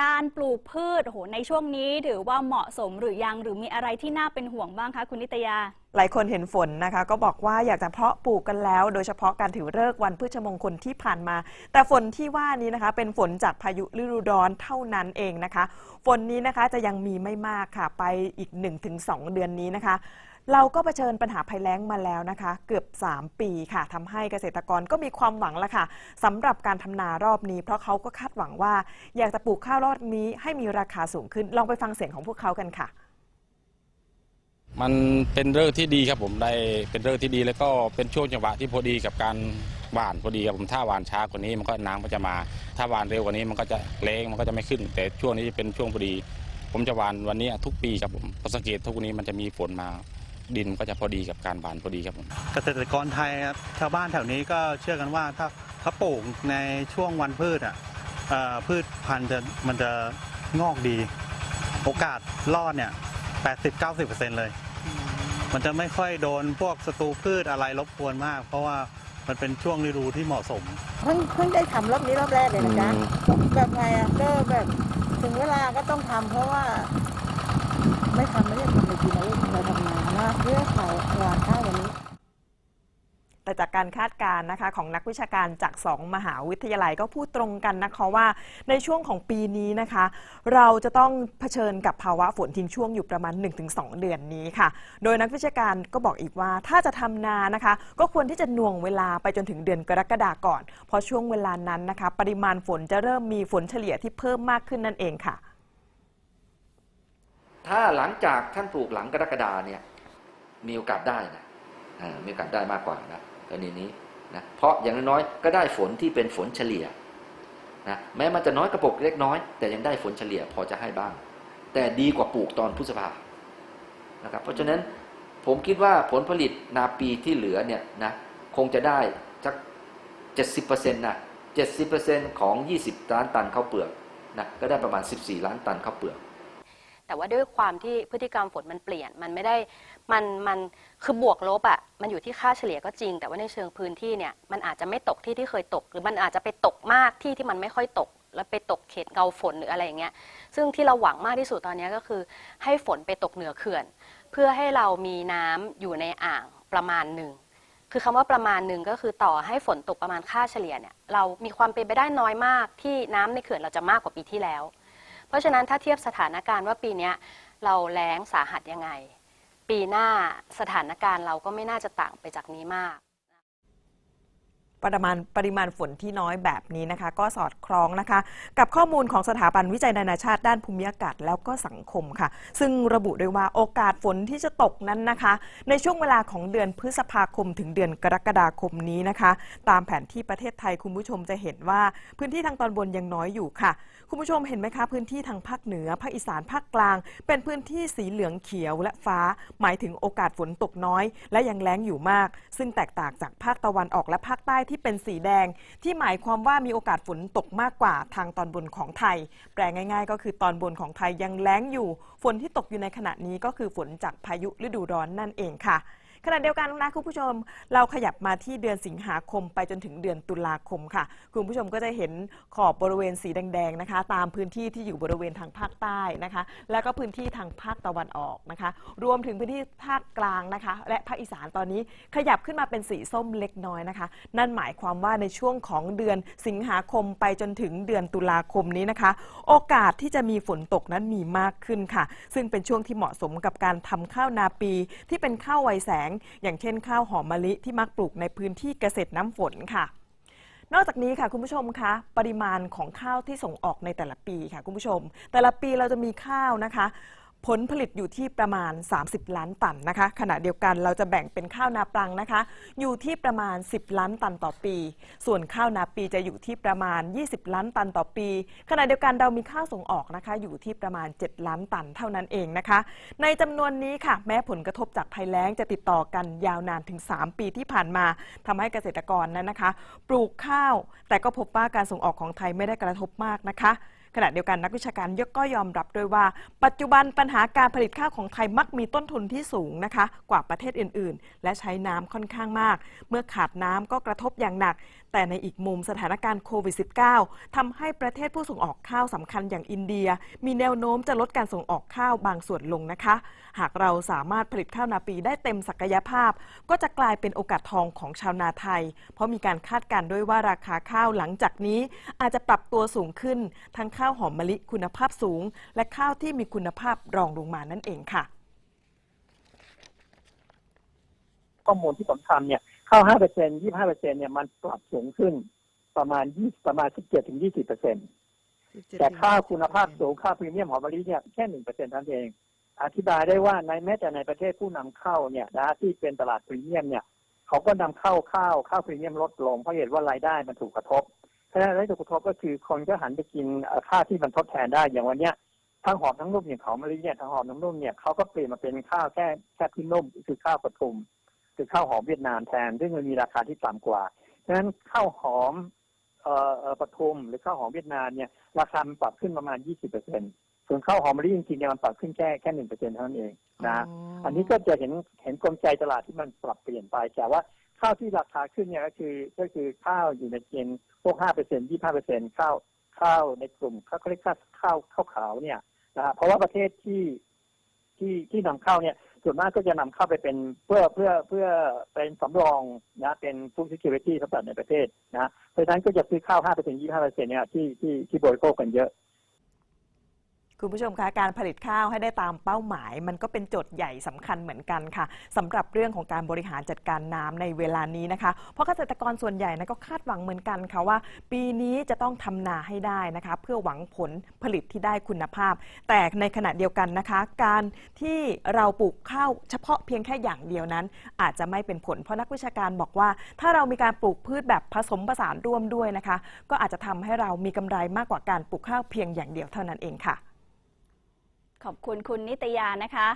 การปลูกพืชโหในช่วงนี้ถือว่าเหมาะสมหรือยังหรือมีอะไรที่น่าเป็นห่วงบ้างคะคุณนิตยา หลายคนเห็นฝนนะคะ ก็บอกว่าอยากจะเพาะปลูกกันแล้ว โดยเฉพาะการถือเลิกวันพฤชมงคลที่ผ่านมา แต่ฝนที่ว่านี้นะคะ เป็นฝนจากพายุฤดูร้อนเท่านั้นเองนะคะ ฝนนี้นะคะจะยังมีไม่มากค่ะ ไปอีก 1-2 เดือนนี้นะคะ เราก็เผชิญปัญหาภัยแล้งมาแล้วนะคะ เกือบ 3 ปีค่ะทำให้เกษตรกรก็มีความหวังแล้วค่ะสำหรับการทำนารอบนี้ เพราะเขาก็คาดหวังว่า อยากจะปลูกข้าวรอบนี้ให้มีราคาสูงขึ้น ลองไปฟังเสียงของพวกเขากันค่ะ มันเป็นเรื่องที่ดีครับผมได้เป็นเรื่องที่ดีแล้วก็เป็นช่วงจังหวะที่พอดีกับการหว่านพอดีครับผมถ้าหว่านช้ากว่านี้มันก็น้ำก็จะมา ถ้าหว่านเร็วกว่านี้มันก็จะแรงมันก็จะไม่ขึ้น แต่ช่วงนี้เป็นช่วงพอดี ผมจะหว่านวันนี้ทุกปีครับผมพระสังเกตทุกวันนี้มันจะมีฝนมา ดินก็จะพอดีกับการหว่านพอดีครับผมเกษตรกรไทยครับชาวบ้านแถวนี้ก็เชื่อกันว่าถ้าถ้าปลูกในช่วงวันพืชอะเอ่อพืชพันธุ์จะมันจะงอกดี โอกาสรอดเนี่ย80-90%เลย มันจะไม่ค่อยโดนพวกศัตรูพืชอะไรรบกวนมาก เพราะว่ามันเป็นช่วงฤดูที่เหมาะสมเพิ่งเพิ่งได้ทำรอบนี้รอบแรกเลยนะจ๊ะแบบไงอะก็แบบถึงเวลาก็ต้องทำเพราะว่า ไม่ทำไม่ได้ทำไปกินนะลูกเราทำงานว่าเพื่อเขาหวานข้าววันนี้ แต่ จากการคาดการณ์นะคะของนักวิชาการจาก 2 มหาวิทยาลัยก็พูดตรงกันนะคะว่าในช่วงของปีนี้นะคะ เราจะต้องเผชิญกับภาวะฝนทิ้งช่วงอยู่ประมาณ 1-2 เดือนนี้ค่ะ โดยนักวิชาการก็บอกอีกว่าถ้าจะทำนานะคะ ก็ควรที่จะน่วงเวลาไปจนถึงเดือนกรกฎาก่อน เพราะช่วงเวลานั้นนะคะ ปริมาณฝนจะเริ่มมีฝนเฉลี่ยที่เพิ่มมากขึ้นนั่นเองค่ะ ถ้าหลังจากท่านปลูกหลังกรกฎาเนี่ยมีโอกาสได้นะมีโอกาสได้มากกว่านะ กรณีนี้นะเพราะอย่างน้อยก็ได้ฝนที่เป็นฝนเฉลี่ยนะแม้มันจะน้อยกระปกเล็กน้อย แต่ยังได้ฝนเฉลี่ยพอจะให้บ้าง แต่ดีกว่าปลูกตอนพฤษภานะครับเพราะฉะนั้นผมคิดว่าผลผลิตนาปีที่เหลือเนี่ยนะคงจะได้สัก70%นะ70%ของ 20 ล้านตันข้าวเปลือกนะก็ได้ประมาณ 14 ล้านตันข้าวเปลือก แต่ว่าด้วยความที่พฤติกรรมฝนมันเปลี่ยน มันไม่ได้ มันมันคือบวกลบอะ่ะมันอยู่ที่ค่าเฉลี่ยก็จริง แต่ว่าในเชิงพื้นที่เนี่ยมันอาจจะไม่ตกที่ที่เคยตก หรือมันอาจจะไปตกมากที่ที่มันไม่ค่อยตก แล้วไปตกเขตเงาฝนหรืออะไรอย่างเงี้ยซึ่งที่เราหวังมากที่สุดตอนนี้ก็คือ ให้ฝนไปตกเหนือเขื่อน เพื่อให้เรามีน้ำอยู่ในอ่างประมาณหนึ่งคือคำว่าประมาณหนึ่งก็คือต่อให้ฝนตกประมาณค่าเฉลี่ยเนี่ยเรามีความเป็นไปได้น้อยมากที่น้ำในเขื่อนเราจะมากกว่าปีที่แล้ว เพราะฉะนั้นถ้าเทียบสถานการณ์ว่าปีนี้เราแล้งสาหัสยังไง ปีหน้าสถานการณ์เราก็ไม่น่าจะต่างไปจากนี้มาก ปริมาณปริมาณฝนที่น้อยแบบนี้นะคะ ก็สอดคล้องนะคะ กับข้อมูลของสถาบันวิจัยนานาชาติด้านภูมิอากาศแล้วก็สังคมค่ะ ซึ่งระบุด้วยว่าโอกาสฝนที่จะตกนั้นนะคะ ในช่วงเวลาของเดือนพฤษภาคม ถึงเดือนกรกฎาคมนี้นะคะ ตามแผนที่ประเทศไทยคุณผู้ชมจะเห็นว่าพื้นที่ทางตอนบนยังน้อยอยู่ค่ะ คุณผู้ชมเห็นไหมคะพื้นที่ทางภาคเหนือภาคอีสานภาคกลาง เป็นพื้นที่สีเหลืองเขียวและฟ้า หมายถึงโอกาสฝนตกน้อย และยังแล้งอยู่มาก ซึ่งแตกต่างจากภาคตะวันออกและภาคใต้ที่ที่เป็นสีแดง ที่หมายความว่ามีโอกาสฝนตกมากกว่าทางตอนบนของไทย แปลง่าย ๆ ก็คือตอนบนของไทยยังแล้งอยู่ ฝนที่ตกอยู่ในขณะนี้ก็คือฝนจากพายุฤดูร้อนนั่นเองค่ะ ขณะเดียวกันนะคุณผู้ชม เราขยับมาที่เดือนสิงหาคมไปจนถึงเดือนตุลาคมค่ะ คุณผู้ชมก็จะเห็นขอบบริเวณสีแดงๆนะคะ ตามพื้นที่ที่อยู่บริเวณทางภาคใต้นะคะ แล้วก็พื้นที่ทางภาคตะวันออกนะคะ รวมถึงพื้นที่ภาคกลางนะคะ และภาคอีสานตอนนี้ขยับขึ้นมาเป็นสีส้มเล็กน้อยนะคะ นั่นหมายความว่าในช่วงของเดือนสิงหาคมไปจนถึงเดือนตุลาคมนี้นะคะ โอกาสที่จะมีฝนตกนั้นมีมากขึ้นค่ะ ซึ่งเป็นช่วงที่เหมาะสมกับการทำข้าวนาปีที่เป็นข้าวไวแสงอย่างเช่นข้าวหอมมะลิที่มักปลูกในพื้นที่เกษตรน้ำฝนค่ะนอกจากนี้ค่ะคุณผู้ชมคะปริมาณของข้าวที่ส่งออกในแต่ละปีค่ะคุณผู้ชม แต่ละปีเราจะมีข้าวนะคะ ผลผลิตอยู่ที่ประมาณ 30 ล้านตันนะคะ ขณะเดียวกันเราจะแบ่งเป็นข้าวนาปลังนะคะ อยู่ที่ประมาณ 10 ล้านตันต่อปี ส่วนข้าวนาปีจะอยู่ที่ประมาณ 20 ล้านตันต่อปี ขณะเดียวกันเรามีข้าวส่งออกนะคะ อยู่ที่ประมาณ 7 ล้านตันเท่านั้นเองนะคะ ในจำนวนนี้ค่ะ แม้ผลกระทบจากภัยแล้งจะติดต่อกันยาวนานถึง 3 ปีที่ผ่านมาทำให้เกษตรกรนั้นนะคะ ปลูกข้าว แต่ก็พบว่าการส่งออกของไทยไม่ได้กระทบมากนะคะ ขณะเดียวกันนักวิชาการยกก็ยอมรับด้วยว่า ปัจจุบันปัญหาการผลิตข้าวของไทยมักมีต้นทุนที่สูงนะคะ กว่าประเทศอื่น ๆ และใช้น้ำค่อนข้างมาก เมื่อขาดน้ำก็กระทบอย่างหนัก แต่ในอีกมุมสถานการณ์โควิด -19 ทำให้ประเทศผู้ส่งออกข้าวสำคัญอย่างอินเดีย มีแนวโน้มจะลดการส่งออกข้าวบางส่วนลงนะคะ หากเราสามารถผลิตข้าวนาปีได้เต็มศักยภาพ ก็จะกลายเป็นโอกาสทองของชาวนาไทย เพราะมีการคาดการณ์ด้วยว่าราคาข้าวหลังจากนี้ อาจจะปรับตัวสูงขึ้นทั้งข้าวหอมมะลิคุณภาพสูง และข้าวที่มีคุณภาพรองลงมานั่นเองค่ะ ข้อมูลที่ผมทำเนี่ยข้าวห้าเปอร์เซ็นยี่ห้าเปอร์เซ็นเนี่ยมันปรับสูงขึ้นประมาณยี่ประมาณสิบเจ็ดถึงยี่สิบเปอร์เซ็นแต่ข้าวคุณภาพสูงข้าวพรีเมียมหอมมะลิเนี่ยแค่หนึ่งเปอร์เซ็นต์เท่านั้นเอง อธิบายได้ว่าในแม้แต่ในประเทศผู้นำเข้าเนี่ยนะที่เป็นตลาดพรีเมียมเนี่ย เขาก็นำเข้าข้าวข้าวพรีเมียมลดลงเพราะเหตุว่ารายได้มันถูกกระทบ เพราะฉะนั้นรายได้ถูกกระทบก็คือคนก็หันไปกินเอ่อข้าวที่มันทดแทนได้อย่างวันเนี้ยทั้งหอมทั้งนุ่มอย่างหอมมะลิเนี่ยทั้งหอมทั้งนุ่มเนี่ยเขาก็เปลี่ยนมาเป็นข้าวแค่แค่ที่นุ่มคือข้าวปทุมคือข้าวหอมเวียดนามแทนซึ่งมันมีราคาที่ต่ำกว่าฉะนั้นข้าวหอมเอ่อเอ่อปทุมหรือข้าวหอมเวียดนามเนี่ยราคามันปรับขึ้นประมาณ 20เปอร์เซ็นส่วนข้าวหอมมะลิจริงๆเนี่ยมันปรับขึ้นแค่แค่หนึ่งเปอร์เซ็นเท่านั้นเองนะ อันนี้ก็จะเห็นเห็นกลไกตลาดที่มันปรับเปลี่ยนไปแต่ว่า ข้าวที่ราคาขึ้นเนี่ยก็คือก็คือข้าวอยู่ในเกณฑ์พวกห้าเปอร์เซ็นยี่ห้าเปอร์เซ็นข้าวข้าวในกลุ่มข้าวเรียกข้าวข้าวข้าวขาวเนี่ยนะฮะเพราะว่าประเทศที่ที่ที่นำเข้าเนี่ย ส่วนมากก็จะนำเข้าไปเป็นเพื่อเพื่อเพื่อเป็นสำรองนะเป็น food security สำหรับในประเทศนะเพราะฉะนั้นก็จะซื้อข้าว5เปอร์เซ็นต์25เปอร์เซ็นต์เนี่ยที่ที่ที่บริโภคกันเยอะ คุณผู้ชมคะการผลิตข้าวให้ได้ตามเป้าหมาย มันก็เป็นโจทย์ใหญ่สำคัญเหมือนกันค่ะสำหรับเรื่องของการบริหารจัดการน้ำในเวลานี้นะคะ เพราะเกษตรกรส่วนใหญ่นะก็คาดหวังเหมือนกันค่ะว่า ปีนี้จะต้องทำนาให้ได้นะคะ เพื่อหวังผลผลิตที่ได้คุณภาพ แต่ในขณะเดียวกันนะคะ การที่เราปลูกข้าวเฉพาะเพียงแค่อย่างเดียวนั้น อาจจะไม่เป็นผลเพราะนักวิชาการบอกว่า ถ้าเรามีการปลูกพืชแบบผสมผสานร่วมด้วยนะคะ ก็อาจจะทำให้เรามีกำไรมากกว่าการปลูกข้าวเพียงอย่างเดียวเท่านั้นเองค่ะ ขอบคุณคุณนิตยานะคะ